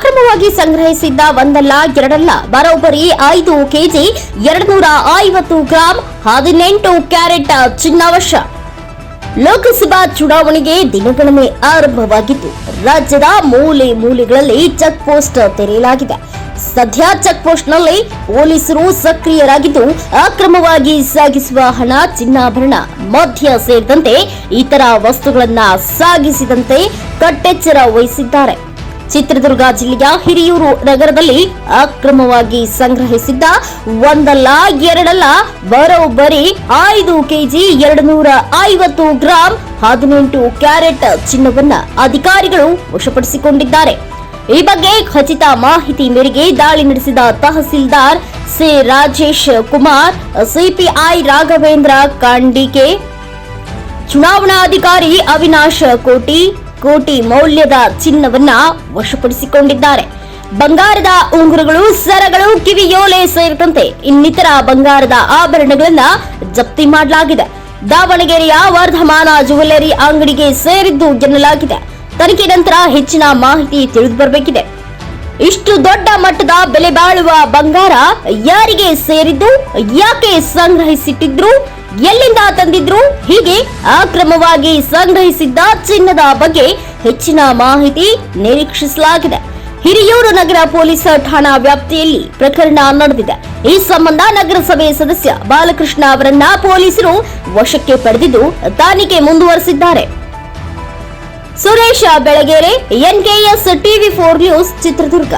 ಅಕ್ರಮವಾಗಿ ಸಂಗ್ರಹಿಸಿದ್ದ ಒಂದಲ್ಲ, ಎರಡಲ್ಲ, ಬರೋಬ್ಬರಿ ಐದು ಕೆಜಿ ಎರಡ್ನೂರ ಐವತ್ತು ಗ್ರಾಂ ಹದಿನೆಂಟು ಕ್ಯಾರೆಟ್ ಚಿನ್ನವಶ. ಲೋಕಸಭಾ ಚುನಾವಣೆಗೆ ದಿನಗಣನೆ ಆರಂಭವಾಗಿದ್ದು, ರಾಜ್ಯದ ಮೂಲೆ ಮೂಲೆಗಳಲ್ಲಿ ಚೆಕ್ ಪೋಸ್ಟ್ ತೆರೆಯಲಾಗಿದೆ. ಸದ್ಯ ಚೆಕ್ ಪೋಸ್ಟ್ನಲ್ಲಿ ಪೊಲೀಸರು ಸಕ್ರಿಯರಾಗಿದ್ದು, ಅಕ್ರಮವಾಗಿ ಸಾಗಿಸುವ ಹಣ, ಚಿನ್ನಾಭರಣ, ಮದ್ಯ ಸೇರಿದಂತೆ ಇತರ ವಸ್ತುಗಳನ್ನ ಸಾಗಿಸಿದಂತೆ ಕಟ್ಟೆಚ್ಚರ ವಹಿಸಿದ್ದಾರೆ. ಚಿತ್ರದುರ್ಗ ಜಿಲ್ಲೆಯ ಹಿರಿಯೂರು ನಗರದಲ್ಲಿ ಅಕ್ರಮವಾಗಿ ಸಂಗ್ರಹಿಸಿದ್ದ ಒಂದಲ್ಲ, ಎರಡಲ್ಲ, ಬರೋಬ್ಬರಿ ಐದು ಕೆಜಿ ಎರಡು ನೂರ ಐವತ್ತು ಗ್ರಾಂ ಹದಿನೆಂಟು ಕ್ಯಾರೆಟ್ ಚಿನ್ನವನ್ನ ಅಧಿಕಾರಿಗಳು ವಶಪಡಿಸಿಕೊಂಡಿದ್ದಾರೆ. ಈ ಬಗ್ಗೆ ಖಚಿತ ಮಾಹಿತಿ ಮೇರೆಗೆ ದಾಳಿ ನಡೆಸಿದ ತಹಸೀಲ್ದಾರ್ ಸಿ ರಾಜೇಶ್ ಕುಮಾರ್, ಸಿಪಿಐ ರಾಘವೇಂದ್ರ ಕಾಂಡಿಕೆ ಚುನಾವಣಾಧಿಕಾರಿ ಅವಿನಾಶ್ ಕೋಟಿ ಕೋಟಿ ಮೌಲ್ಯದ ಚಿನ್ನವನ್ನ ವಶಪಡಿಸಿಕೊಂಡಿದ್ದಾರೆ. ಬಂಗಾರದ ಉಂಗುರಗಳು, ಸರಗಳು ಕಿವಿಯೋಲೆ ಸೇರಿದಂತೆ ಇನ್ನಿತರ ಬಂಗಾರದ ಆಭರಣಗಳನ್ನ ಜಪ್ತಿ ಮಾಡಲಾಗಿದೆ. ದಾವಣಗೆರೆಯ ವರ್ಧಮಾನ ಜುವೆಲ್ಲರಿ ಅಂಗಡಿಗೆ ಸೇರಿದ್ದು ಎನ್ನಲಾಗಿದೆ. ತನಿಖೆ ನಂತರ ಹೆಚ್ಚಿನ ಮಾಹಿತಿ ತಿಳಿದು ಬರಬೇಕಿದೆ ಇಷ್ಟು ದೊಡ್ಡ ಮಟ್ಟದ ಬೆಲೆ ಬಾಳುವ ಬಂಗಾರ ಯಾರಿಗೆ ಸೇರಿದ್ದು, ಯಾಕೆ ಸಂಗ್ರಹಿಸಿಟ್ಟಿದ್ರು? ಎಲ್ಲಿಂದ ತಂದಿದ್ರು? ಹೀಗೆ ಅಕ್ರಮವಾಗಿ ಸಂಗ್ರಹಿಸಿದ್ದ ಚಿನ್ನದ ಬಗ್ಗೆ ಹೆಚ್ಚಿನ ಮಾಹಿತಿ ನಿರೀಕ್ಷಿಸಲಾಗಿದೆ. ಹಿರಿಯೂರು ನಗರ ಪೊಲೀಸ್ ಠಾಣಾ ವ್ಯಾಪ್ತಿಯಲ್ಲಿ ಪ್ರಕರಣ ನಡೆದಿದೆ. ಈ ಸಂಬಂಧ ನಗರಸಭೆ ಸದಸ್ಯ ಬಾಲಕೃಷ್ಣ ಅವರನ್ನ ಪೊಲೀಸರು ವಶಕ್ಕೆ ಪಡೆದಿದ್ದು ತನಿಖೆ ಮುಂದುವರೆಸಿದ್ದಾರೆ. Suresh Belagere, NKS TV four news, Chitradurga.